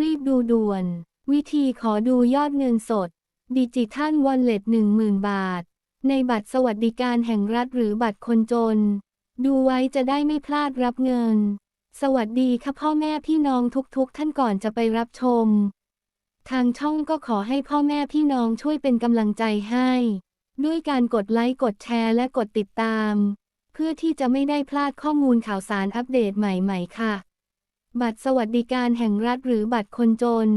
รีบดูด่วน วิธีขอดูยอดเงินสด ดิจิทัลวอลเล็ต10,000 บาท ในบัตรสวัสดิการแห่งรัฐหรือบัตรคนจน ดูไว้จะได้ไม่พลาดรับเงิน สวัสดีค่ะพ่อแม่พี่น้องทุกๆ ท่านก่อนจะไปรับชม ทางช่องก็ขอให้พ่อแม่พี่น้องช่วยเป็นกำลังใจให้ ด้วยการกดไลค์กดแชร์และกดติดตาม เพื่อที่จะไม่ได้พลาดข้อมูลข่าวสารอัปเดตใหม่ ๆ ค่ะ บัตรสวัสดิการแห่งรัฐหรือบัตรคนจน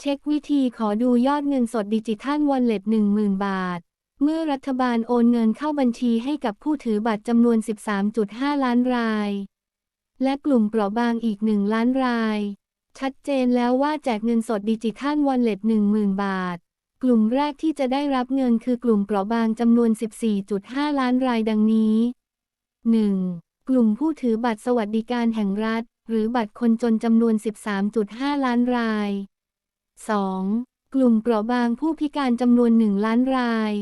เช็ควิธีขอดูยอดเงินสดดิจิทัลวอลเล็ต10,000 บาท เมื่อรัฐบาลโอนเงินเข้าบัญชีให้กับผู้ถือบัตรจำนวน 13.5 ล้านราย และกลุ่มเปราะบางอีก 1 ล้านราย ชัดเจนแล้วว่าแจกเงินสดดิจิทัลวอลเล็ต10,000 บาท กลุ่มแรกที่จะได้รับเงินคือกลุ่มเปราะบางจำนวน 14.5 ล้านรายดังนี้ 1. กลุ่มผู้ถือบัตรสวัสดิการแห่งรัฐ หรือบัตรคนจนจำนวน 13.5 ล้านราย 2. กลุ่มเปราะบางผู้พิการจำนวน 1 ล้านราย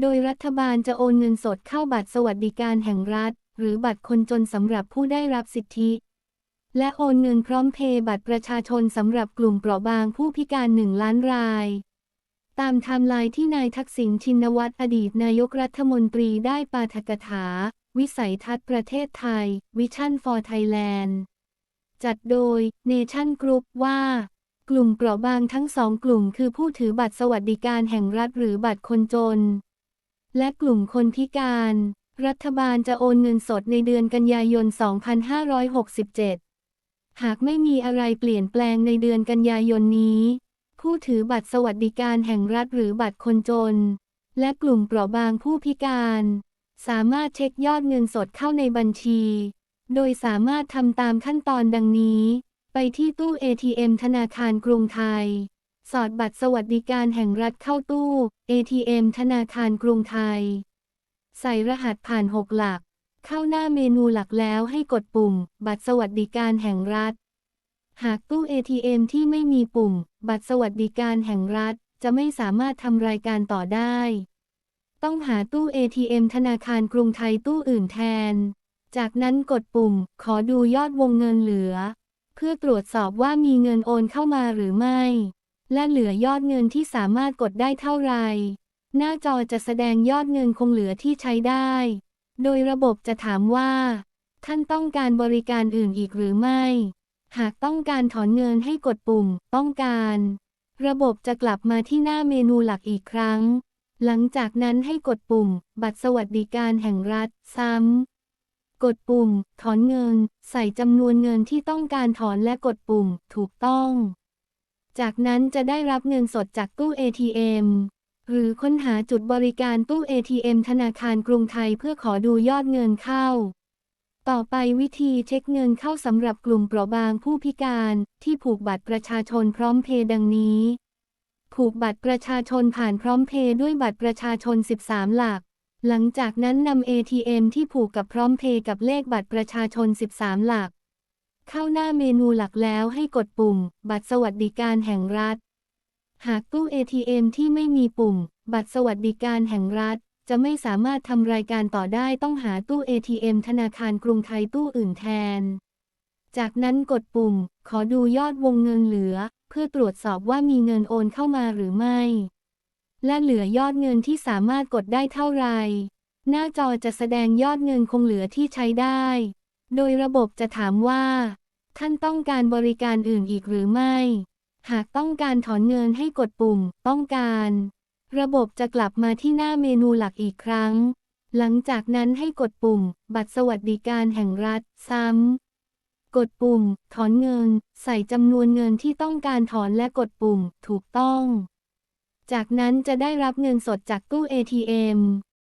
โดยรัฐบาลจะโอนเงินสดเข้าบัตรสวัสดิการแห่งรัฐ หรือบัตรคนจนสำหรับผู้ได้รับสิทธิ และโอนเงินพร้อมเพย์บัตรประชาชนสำหรับกลุ่มเปราะบางผู้พิการ 1 ล้านรายตามไทม์ไลน์ที่นายทักษิณชินวัตรอดีตนายกรัฐมนตรีได้ปาฐกถา วิสัยทัศน์ประเทศไทย Vision for Thailand จัดโดย Nation Group ว่า กลุ่มเปราะบางทั้งสองกลุ่มคือผู้ถือบัตรสวัสดิการแห่งรัฐหรือบัตรคนจน และกลุ่มคนพิการ รัฐบาลจะโอนเงินสดในเดือนกันยายน 2567 หากไม่มีอะไรเปลี่ยนแปลงในเดือนกันยายนนี้ ผู้ถือบัตรสวัสดิการแห่งรัฐหรือบัตรคนจน และกลุ่มเปราะบางผู้พิการ สามารถเช็คยอดเงินสดเข้าในบัญชี โดยสามารถทำตามขั้นตอนดังนี้ ไปที่ตู้ ATM ธนาคารกรุงไทย สอดบัตรสวัสดิการแห่งรัฐเข้าตู้ ATM ธนาคารกรุงไทย ใส่รหัสผ่าน 6 หลัก เข้าหน้าเมนูหลักแล้วให้กดปุ่ม บัตรสวัสดิการแห่งรัฐ หากตู้ ATM ที่ไม่มีปุ่ม บัตรสวัสดิการแห่งรัฐ จะไม่สามารถทำรายการต่อได้ ต้องหาตู้ ATM ธนาคารกรุงไทยตู้อื่นแทน จากนั้นกดปุ่ม ขอดูยอดวงเงินเหลือ เพื่อตรวจสอบว่ามีเงินโอนเข้ามาหรือไม่ และเหลือยอดเงินที่สามารถกดได้เท่าไหร่ หน้าจอจะแสดงยอดเงินคงเหลือที่ใช้ได้ โดยระบบจะถามว่า ท่านต้องการบริการอื่นอีกหรือไม่ หากต้องการถอนเงินให้กดปุ่ม ต้องการ ระบบจะกลับมาที่หน้าเมนูหลักอีกครั้ง หลังจากนั้นให้กดปุ่ม บัตรสวัสดิการแห่งรัฐ ซ้ำ กดปุ่ม ถอนเงิน ใส่จำนวนเงินที่ต้องการถอนและกดปุ่ม ถูกต้อง จากนั้นจะได้รับเงินสดจากตู้ ATM หรือค้นหาจุดบริการตู้ ATM ธนาคารกรุงไทยเพื่อขอดูยอดเงินเข้า ต่อไปวิธีเช็คเงินเข้าสำหรับกลุ่มเปราะบางผู้พิการที่ผูกบัตรประชาชนพร้อมเพย์ดังนี้ ผูกบัตรประชาชนผ่านพร้อมเพย์ด้วยบัตรประชาชน 13 หลัก หลังจากนั้นนำ ATM ที่ผูกกับพร้อมเพย์กับเลขบัตรประชาชน 13 หลัก เข้าหน้าเมนูหลักแล้วให้กดปุ่ม บัตรสวัสดิการแห่งรัฐ หากตู้ ATM ที่ไม่มีปุ่ม บัตรสวัสดิการแห่งรัฐ จะไม่สามารถทำรายการต่อได้ต้องหาตู้ ATM ธนาคารกรุงไทยตู้อื่นแทน จากนั้นกดปุ่ม ขอดูยอดวงเงินเหลือ เพื่อตรวจสอบว่ามีเงินโอนเข้ามาหรือไม่ และเหลือยอดเงินที่สามารถกดได้เท่าไหร่ หน้าจอจะแสดงยอดเงินคงเหลือที่ใช้ได้ โดยระบบจะถามว่า ท่านต้องการบริการอื่นอีกหรือไม่ หากต้องการถอนเงินให้กดปุ่ม ต้องการ ระบบจะกลับมาที่หน้าเมนูหลักอีกครั้ง หลังจากนั้นให้กดปุ่ม บัตรสวัสดิการแห่งรัฐ ซ้ำ กดปุ่ม ถอนเงิน ใส่จำนวนเงินที่ต้องการถอนและกดปุ่ม ถูกต้อง จากนั้นจะได้รับเงินสดจากตู้ ATM